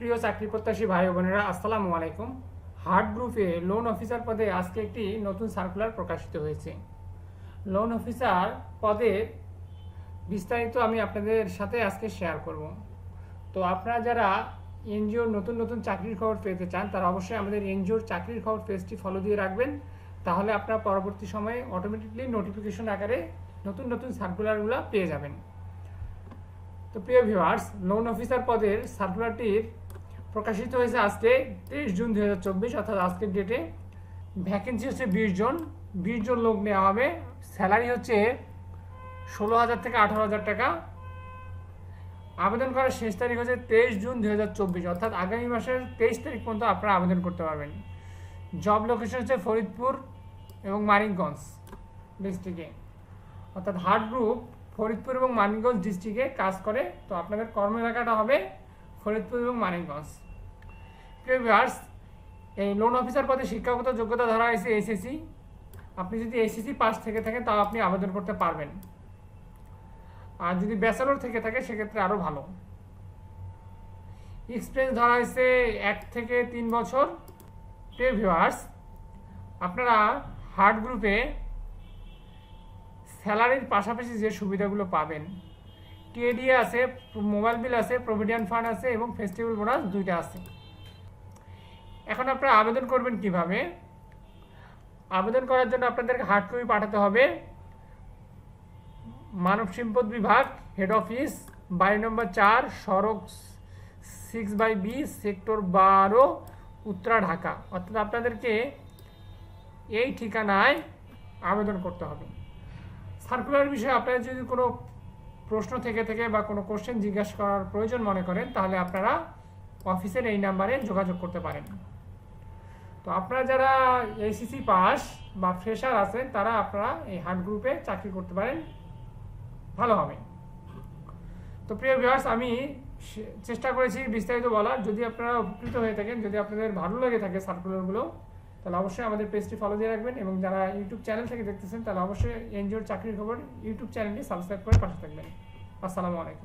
প্রিয় চাকরি প্রত্যাশী ভাই বোনেরা, আসসালামু আলাইকুম। হার্ট গ্রুপে লোন অফিসার পদে আজকে একটি নতুন সার্কুলার প্রকাশিত হয়েছে। লোন অফিসার পদের বিস্তারিত আমি আপনাদের সাথে আজকে শেয়ার করব। তো আপনারা যারা এনজিওর নতুন নতুন চাকরির খবর পেতে চান, তারা অবশ্যই আমাদের এনজিওর চাকরির খবর পেজটি ফলো দিয়ে রাখবেন। তাহলে আপনারা পরবর্তী সময়ে অটোমেটিকলি নোটিফিকেশন আকারে নতুন নতুন সার্কুলারগুলো পেয়ে যাবেন। তো প্রিয় ভিউয়ার্স লোন অফিসার পদের সার্কুলারটির প্রকাশিত হয়েছে আজকে তেইশ জুন দু হাজার চব্বিশ, অর্থাৎ আজকের ডেটে ভ্যাকেন্সি হচ্ছে বিশ জন। বিশ জন লোক নেওয়া হবে। স্যালারি হচ্ছে ষোলো হাজার থেকে আঠারো হাজার টাকা। আবেদন করার শেষ তারিখ হচ্ছে তেইশ জুন দু হাজার চব্বিশ, অর্থাৎ আগামী মাসের তেইশ তারিখ পর্যন্ত আপনারা আবেদন করতে পারবেন। জব লোকেশন হচ্ছে ফরিদপুর এবং মানিকগঞ্জ ডিস্ট্রিক্টে অর্থাৎ হার্ড গ্রুপ ফরিদপুর এবং মানিকগঞ্জ ডিস্ট্রিক্টে কাজ করে। তো আপনাদের কর্ম এলাকাটা হবে ফরিদপুর এবং মানিকগঞ্জ। ভিউয়ার্স এই লোন অফিসার পদে শিক্ষাগত যোগ্যতা ধরা হয়েছে এসএসসি আপনি যদি এসএসসি পাস থেকে থাকেন, তাও আপনি আবেদন করতে পারবেন। আর যদি ব্যাচেলর থেকে থাকে, সেক্ষেত্রে আরও ভালো। এক্সপিরিয়েন্স ধরা হয়েছে এক থেকে তিন বছর। ভিউয়ার্স আপনারা হার্ড গ্রুপে স্যালারির পাশাপাশি যে সুবিধাগুলো পাবেন। টিএডিএ আছে, মোবাইল বিল আছে, প্রভিডেন্ট ফান্ড আছে এবং ফেস্টিভ্যাল বোনাস দুইটা আছে। এখন আপনারা আবেদন করবেন কীভাবে? আবেদন করার জন্য আপনাদেরকে হার্ড কপি পাঠাতে হবে। মানব সম্পদ বিভাগ হেড অফিস বাড়ি নম্বর চার, সড়ক সিক্স বাই বি সেক্টর বারো, উত্তরা, ঢাকা। অর্থাৎ আপনাদেরকে এই ঠিকানায় আবেদন করতে হবে। সার্কুলার বিষয়ে আপনারা যদি কোনো প্রশ্ন থেকে থেকে বা কোনো কোশ্চেন জিজ্ঞাসা করার প্রয়োজন মনে করেন, তাহলে আপনারা অফিসের এই নাম্বারে যোগাযোগ করতে পারেন। তো আপনারা যারা এসিসি পাস বা ফ্রেশার আছেন, তারা আপনারা এই হার্ট গ্রুপে চাকরি করতে পারেন। ভালো হবে। তো প্রিয় ভিউয়ার্স আমি চেষ্টা করেছি বিস্তারিত বলার। যদি আপনারা উপকৃত হয়ে থাকেন, যদি আপনাদের ভালো লেগে থাকে সার্কুলারগুলো তাহলে অবশ্যই আমাদের পেজটি ফলো দিয়ে রাখবেন এবং যারা ইউটিউব চ্যানেল থেকে দেখতেছেন, তাহলে অবশ্যই এনজিওর চাকরির খবর ইউটিউব চ্যানেলটি সাবস্ক্রাইব করে পাশে থাকবেন। আসসালামু আলাইকুম।